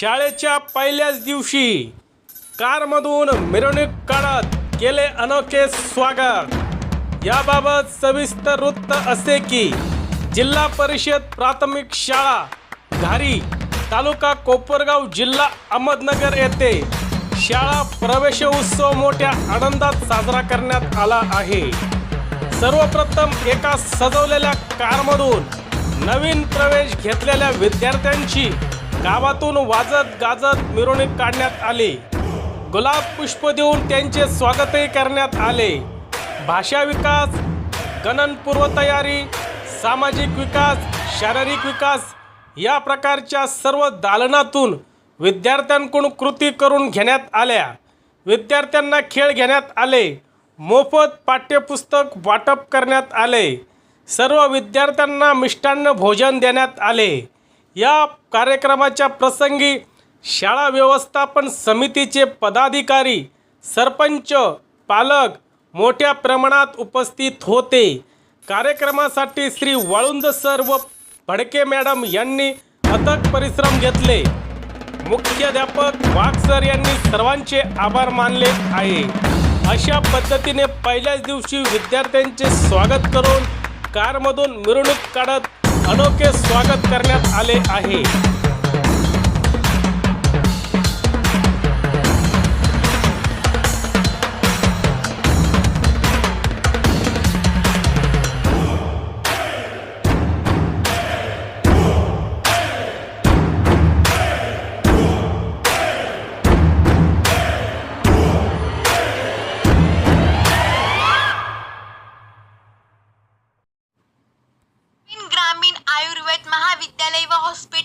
शाळेच्या पहिल्याच दिवशी कारमधून मिरवणूक काढत केले अनोखे स्वागत. याबाबत सविस्तर वृत्त असे की जिल्हा परिषद प्राथमिक शाळा घारी तालुका कोपरगाव जिल्हा अहमदनगर येथे शाळा प्रवेशोत्सव मोठ्या आनंदात साजरा करण्यात आला आहे. सर्वप्रथम एका सजवलेल्या कारमधून नवीन प्रवेश घेतलेल्या विद्यार्थ्यांची गावातून वाजत गाजत मिरवणूक काढण्यात आली. गुलाब पुष्प देऊन त्यांचे स्वागतही करण्यात आले. भाषा विकास गणन पूर्वतयारी सामाजिक विकास शारीरिक विकास या प्रकारच्या सर्व दालनातून विद्यार्थ्यांकडून कृती करून घेण्यात आल्या. विद्यार्थ्यांना खेळ घेण्यात आले. मोफत पाठ्यपुस्तक वाटप करण्यात आले. सर्व विद्यार्थ्यांना मिष्टान्न भोजन देण्यात आले. या कार्यक्रमाच्या प्रसंगी शाळा व्यवस्थापन समितीचे पदाधिकारी सरपंच पालक मोठ्या प्रमाणात उपस्थित होते. कार्यक्रमासाठी श्री वाळुंज सर व फडके मॅडम यांनी अथक परिश्रम घेतले. मुख्याध्यापक वाघ सर यांनी सर्वांचे आभार मानले आहे. अशा पद्धतीने पहिल्याच दिवशी विद्यार्थ्यांचे स्वागत करून कारमधून मिरवणूक काढत अनोखे स्वागत करण्यात आले आहे.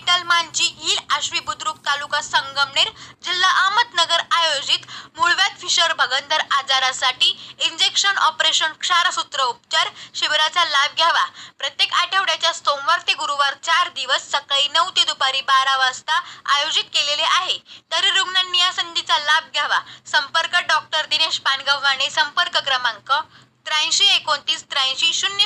व मांजी हिल आश्वी बुद्रुक तालुका संगमनेर जिल्हा अहमदनगर आयोजित मुळव्यात फिशर भगंदर आजारासाठी इंजेक्शन ऑपरेशन क्षारसूत्र उपचार शिबिराचा लाभ घ्यावा. प्रत्येक आठवड्याच्या सोमवार ते गुरुवार चार दिवस सकाळी नऊ ते दुपारी बारा वाजता आयोजित केलेले आहे. तरी रुग्णांनी या संधीचा लाभ घ्यावा. संपर्क डॉक्टर दिनेश पानगव्हाणे संपर्क क्रमांक त्र्याऐंशी एकोणतीस त्र्याऐंशी शून्य